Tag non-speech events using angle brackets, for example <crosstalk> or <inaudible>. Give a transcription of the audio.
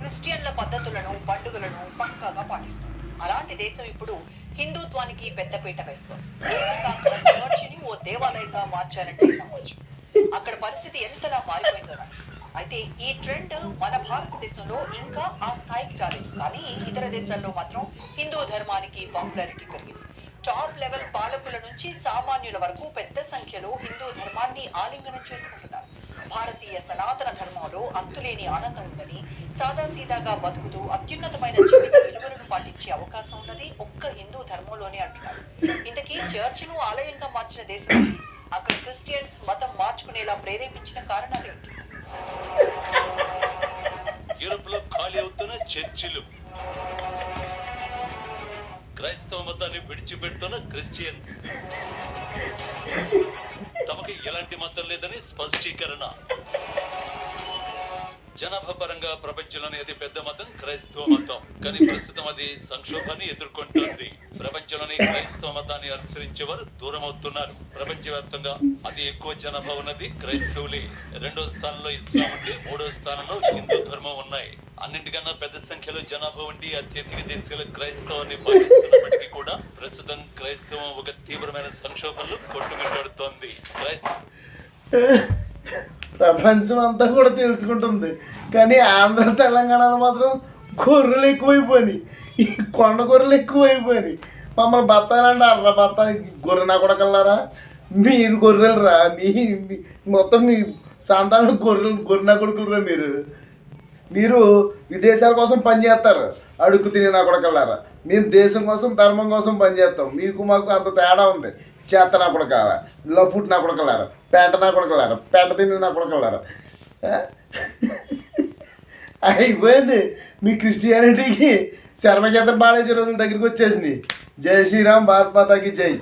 క్రిస్టియన్ల పద్ధతులను పండుగలను పక్కాగా పాటిస్తుంది. అలాంటి దేశం ఇప్పుడు హిందుత్వానికి పెద్దపీట వేస్తుంది. చర్చిని ఓ దేవాలయంగా మార్చారంటే నమ్మొచ్చు అక్కడ పరిస్థితి ఎంతలా మారిపోయిందో అయితే ఈ ట్రెండ్ మన భారతదేశంలో ఇంకా ఆ స్థాయికి రాలేదు. కానీ ఇతర దేశాల్లో మాత్రం హిందూ ధర్మానికి పాపులారిటీ పెరిగింది. టాప్ లెవెల్ పాలకుల నుంచి సామాన్యుల వరకు పెద్ద సంఖ్యలో హిందూ ధర్మాన్ని ఆలింగనం చేసుకుంటున్నారు. భారతీయ సనాతన ధర్మంలో అంతులేని ఆనందం ఉందని సాదాసీదాగా బతుకుతూ అత్యున్నతమైన జీవిత విలువలను పాటించే అవకాశం ఉన్నది ఒక్క హిందూ ధర్మంలోనే అంటున్నారు. ఇంతకీ చర్చిను ఆలయంగా మార్చిన దేశం అక్కడ క్రిస్టియన్స్ మతం మార్చుకునేలా ప్రేరేపించిన కారణాలేంటి యూరోప్లో ఖాళీ అవుతున్న చర్చిలు. క్రైస్తవ మతాన్ని విడిచిపెడుతున్న క్రిస్టియన్స్. తమకి ఎలాంటి మతం లేదని స్పష్టీకరణ. జనాభా పరంగా ప్రపంచంలోనే అతి పెద్ద మతం క్రైస్తవ మతం. కానీ ప్రస్తుతం అది సంక్షోభాన్ని ఎదుర్కొంటుంది. ప్రపంచంలోని క్రైస్తవ మతాన్ని అనుసరించేవారు దూరం అవుతున్నారు ప్రపంచవ్యాప్తంగా అతి ఎక్కువ జనాభా ఉన్నది క్రైస్తవులే. రెండో స్థానంలో ఇస్లాం ఉంటే మూడో స్థానంలో హిందూ ధర్మం ఉన్నాయి. అన్నింటికన్నా పెద్ద సంఖ్యలో జనాభా ఉండి అత్యధిక దేశాలు క్రైస్తవాన్ని పాటిస్తున్నప్పటికీ కూడా క్రైస్తవం ఒక తీవ్రమైన సంక్షోభంలో కొట్టుమిట్టాడుతోంది. ప్రపంచం అంతా కూడా తెలుసుకుంటుంది. కానీ ఆంధ్ర తెలంగాణలో మాత్రం గొర్రెలు ఎక్కువైపోయినాయి. ఈ కొండ గొర్రెలు ఎక్కువైపోయినాయి. మమ్మల్ని బత్తాలంటే అర్ర బత్త గొర్రె నా కొడకల్లారా? మీరు గొర్రెలు రా మీ మొత్తం మీ సంతానం గొర్రెలు గొర్రె నా కొడుకులరా మీరు. మీరు విదేశాల కోసం పనిచేస్తారు అడుక్కు తిని నా కొడకల్లారా మేము దేశం కోసం ధర్మం కోసం పనిచేస్తాం మీకు మాకు అంత తేడా ఉంది. చేత నా లవ్ లఫుట్ నా కొడకలారా. పేట నా కొడకలారా. పేట తిని నా కొడకలారా. <laughs> అయిపోయింది. మీ క్రిస్టియానిటీకి శర్మకేతం బాలేజీ రోజుల దగ్గరికి వచ్చేసింది. జై శ్రీరామ్ భారత్ మాతాకి జై.